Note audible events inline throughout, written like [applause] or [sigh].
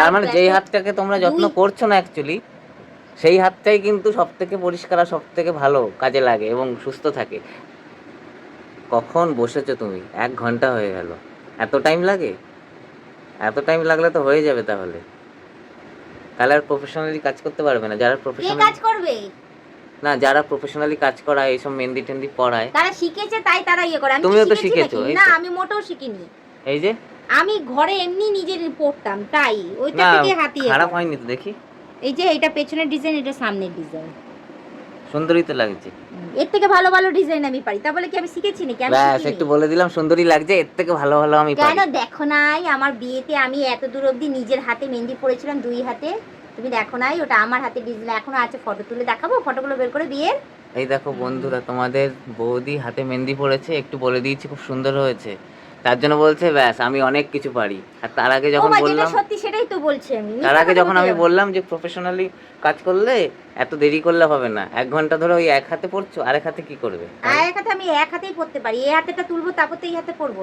তার মানে যেই হাতটাকে তোমরা যত্ন করছ না অ্যাকচুয়ালি সেই হাতটাই কিন্তু সব থেকে পরিষ্কার আর সব থেকে ভালো কাজে লাগে এবং সুস্থ থাকে। কখন বসেছো তুমি? এক ঘণ্টা হয়ে গেল। এত টাইম লাগে? এত টাইম লাগলে তো হয়ে যাবে তাহলে। তাহলে আর প্রফেশনালি কাজ করতে পারবে না। যারা প্রফেশনালি কাজ করবে? না যারা প্রফেশনালি কাজ করায় এইসব মেহেন্দি টেন্দি পড়ায় তারা শিখেছে তাই তারা ইয়ে করে। আমি তুমিও তো শিখেছো, না আমি মোটেও শিখিনি। এই যে? আমি ঘরে এমনি নিজের পড়তাম তাই। ওইটা থেকে হাতিয়ে খারাপ হয়নি তো দেখি। এই যে এটা পেছনের ডিজাইন এটা সামনের ডিজাইন সুন্দরই তো লাগছে এর থেকে ভালো ভালো ডিজাইন আমি পারি। তা বলে কি আমি শিখেছি নাকি? আমি ব্যাস একটু বলে দিলাম সুন্দরই লাগছে এর থেকে ভালো ভালো আমি পারি। কেন দেখো নাই আমার বিয়েতে আমি এত দূর অবধি নিজের হাতে মেহেন্দি পরেছিলাম দুই হাতে। তুমি দেখো নাই ওটা আমার হাতে ডিজাইন এখনও আছে ফটো তুলে দেখাবো ফটোগুলো বের করে বিয়ের। এই দেখো বন্ধুরা তোমাদের বৌদি হাতে মেহেন্দি পড়েছে একটু বলে দিয়েছি খুব সুন্দর হয়েছে। তার জন্য বলছে ব্যাস আমি অনেক কিছু পারি। আর তার আগে যখন বললাম সত্যি সেটাই তো বলছি আমি তার আগে যখন আমি বললাম যে প্রফেশনালি কাজ করলে এত দেরি করলে হবে না। এক ঘণ্টা ধরে ওই এক হাতে পড়ছো আরেক হাতে কি করবে? আর এক হাতে আমি এক হাতেই পড়তে পারি এই হাতেটা তুলবো তারপর তো এই হাতে পড়ব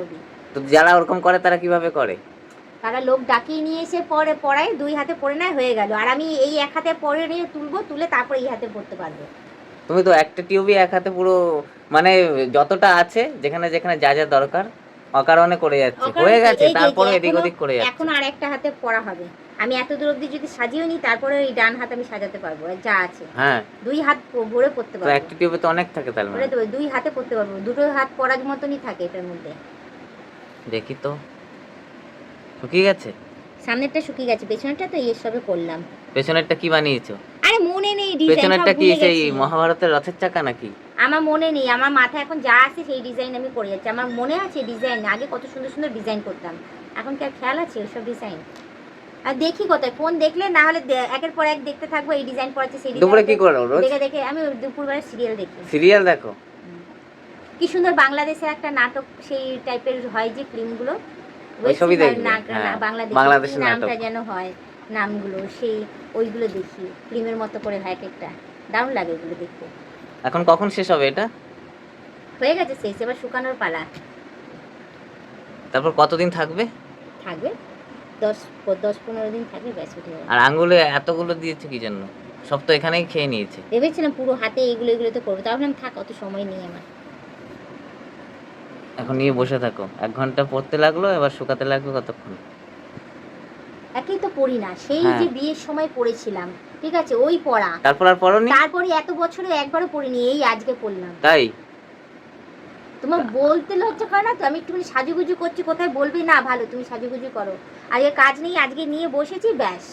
তো যারা ওরকম করে তারা কীভাবে করে? তারা লোক ডাকিয়ে নিয়ে এসে পরে পড়ায় দুই হাতে পড়ে নেয় হয়ে গেল। আর আমি এই এক হাতে পড়ে নিয়ে তুলবো তুলে তারপর এই হাতে পড়তে পারব। তুমি তো একটা টিউবই এক হাতে পুরো মানে যতটা আছে যেখানে যেখানে যা যা দরকার অকারণে করে যাচ্ছে। হয়ে গেছে এই তারপরে এদিক ওদিক করে যাচ্ছে। এখন আর একটা হাতে পড়া হবে। আমি এত দূর অবধি যদি সাজিয়ে নিই তারপরে ওই ডান হাত আমি সাজাতে পারব যা আছে। হ্যাঁ। দুই হাত ভরে পড়তে পারব। একটা টিউবে তো অনেক থাকে ভরে মানে। দেবো দুই হাতে পড়তে পারব। দুটো হাত পড়ার মতনই থাকে এটার মধ্যে। দেখি তো। শুকিয়ে গেছে? সামনেরটা শুকিয়ে গেছে পেছনেরটা তো এর সবে করলাম। পেছনেরটা কি বানিয়েছো? আরে মনে নেই ডিজাইন পেছনেরটা কি সেই মহাভারতের রথের চাকা নাকি? আমার মনে নেই আমার মাথায় এখন যা আছে সেই ডিজাইন আমি করে যাচ্ছি। আমার মনে আছে ডিজাইন আগে কত সুন্দর সুন্দর ডিজাইন করতাম। এখন কি আর খেয়াল আছে ওইসব ডিজাইন আর দেখি কোথায় ফোন দেখলে না হলে একের পর এক দেখতে থাকব এই ডিজাইন পড়াচ্ছে সেই দুপুরে কি করো রোজ? দেখে দেখে আমি দুপুরবেলা সিরিয়াল দেখি। সিরিয়াল দেখো? কি সুন্দর বাংলাদেশের একটা নাটক সেই টাইপের হয় যে ফিল্মগুলো ওইসবই দেখবে, হ্যাঁ, বাংলাদেশের নাটক। যেন হয় নামগুলো সেই ওইগুলো দেখি। ফিল্মের মতো করে হয় এক একটা। দারুণ লাগে এগুলো দেখতে। এখন কখন শেষ হবে এটা? হয়ে গেছে শেষ এবার শুকানোর পালা। তারপর কতদিন থাকবে? থাকবে? দশ দশ পনেরো দিন থাকবে ব্যাস উঠে যাবে আর আঙ্গুলে এতগুলো দিয়েছে কি জন্য? সব তো এখানেই খেয়ে নিয়েছে। ভেবেছিলাম পুরো হাতে এগুলো এগুলো তো করব তাহলে থাক অত সময় নেই আমার। এখন নিয়ে বসে থাকো। এক ঘণ্টা পড়তে লাগল এবার শুকাতে লাগবে কতক্ষণ? একেই তো পড়ি না। সেই হ্যাঁ। যে বিয়ের সময় পড়েছিলাম ঠিক আছে? ওই পড়া। তারপর আর পড়নি? তারপরে এত বছরে একবারও পড়িনি এই আজকে পড়লাম। তাই? তোমার বলতে লজ্জা করে না তো? আমি একটুখানি সাজুগুজু করছি কোথায় বলবি? না ভালো তুমি সাজুগুজু করো। আজকে কাজ নেই আজকে নিয়ে বসেছি ব্যাস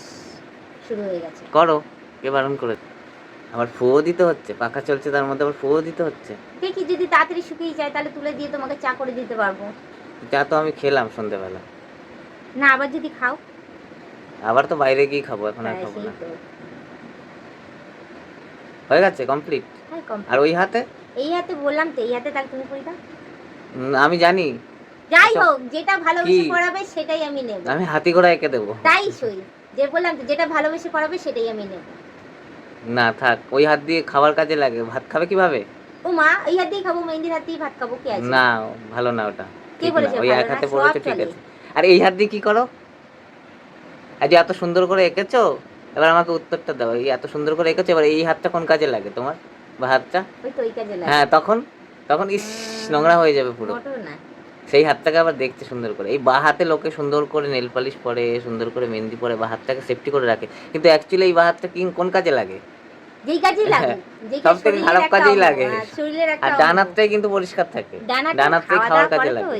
শুরু হয়ে গেছে। করো কে বারণ করে আবার ফুয়ো দিতে হচ্ছে পাখা চলছে তার মধ্যে আবার ফুয়ো দিতে হচ্ছে। দেখি যদি তাড়াতাড়ি শুকিয়ে যায় তাহলে তুলে দিয়ে তোমাকে চা করে দিতে পারব। চা তো আমি খেলাম সন্ধ্যেবেলা না আবার যদি খাও। আবার তো বাইরে গিয়ে খাব এখন আর হ্যাঁ, খাব না। হয়ে গেছে কমপ্লিট হ্যাঁ আর ওই হাতে? এই হাতে বললাম তো এই হাতে তাহলে তুমি দাও আমি জানি। যাই আচ্ছা। হোক যেটা ভালোবেসে? পড়াবে সেটাই আমি নেব। আমি হাতি ঘোড়া এঁকে দেবো। তাই সই। যে বললাম তো যেটা ভালোবেসে পড়াবে সেটাই আমি নেব। না থাক ওই হাত দিয়ে খাবার কাজে লাগে। ভাত খাবে কীভাবে? ও মা এই হাত দিয়েই খাব মেহেন্দির হাত দিয়ে ভাত খাব কি আছে? না ভালো না ওটা। কে বলেছে? ওই এক হাতে সব ঠিক আছে। আর এই হাত দিয়ে কি করো? আজ এত সুন্দর করে এঁকেছো এবার আমাকে উত্তরটা দাও। এই এত সুন্দর করে এঁকেছো এবার এই হাতটা কোন কাজে লাগে তোমার? বা হাতটা? ওই তো ওই কাজে লাগে। হ্যাঁ তখন তখন ইস নোংরা হয়ে যাবে পুরো। সেই হাতটাকে আবার দেখতে সুন্দর করে। এই বা হাতে লোকে সুন্দর করে নেল পালিশ পরে সুন্দর করে মেহেন্দি পরে বা হাতটাকে সেফটি করে রাখে। কিন্তু অ্যাকচুয়ালি এই বা হাতটা কি কোন কাজে লাগে? যেই কাজেই লাগে হ্যাঁ, সব থেকে খারাপ কাজেই লাগে। হ্যাঁ, আর ডান হাতটাই কিন্তু পরিষ্কার থাকে। ডান হাতটাই খাওয়ার কাজে লাগে।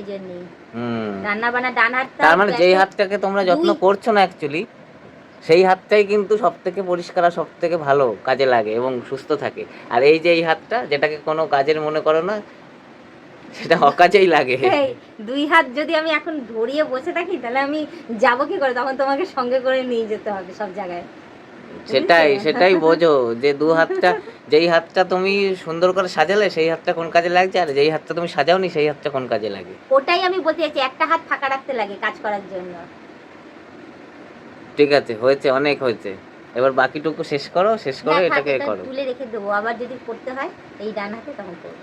হুম রান্না বান্না ডান হাতটা তার মানে যেই হাতটাকে তোমরা যত্ন করছ না অ্যাকচুয়ালি সেই হাতটাই কিন্তু সব থেকে পরিষ্কার আর সব থেকে ভালো কাজে লাগে এবং সুস্থ থাকে। আর এই যে এই হাতটা যেটাকে কোনো কাজের মনে করো না সেটা অকাজেই লাগে। [laughs] দুই হাত যদি আমি এখন ধরিয়ে বসে থাকি তাহলে আমি যাব কি করে? তখন তোমাকে সঙ্গে করে নিয়ে যেতে হবে সব জায়গায়। সেটাই সেটাই বোঝো যে দু হাতটা যেই হাতটা তুমি সুন্দর করে সাজালে সেই হাতটা কোন কাজে লাগছে? আর যেই হাতটা তুমি সাজাওনি সেই হাতটা কোন কাজে লাগে? ওটাই আমি বলতে চাইছি একটা হাত ফাঁকা রাখতে লাগে কাজ করার জন্য। ঠিক আছে হয়েছে অনেক হয়েছে। এবার বাকিটুকু শেষ করো শেষ করো এটাকে করো। তুলে রেখে দেবো। আবার যদি করতে হয় এই ডান হাতে তখন করব।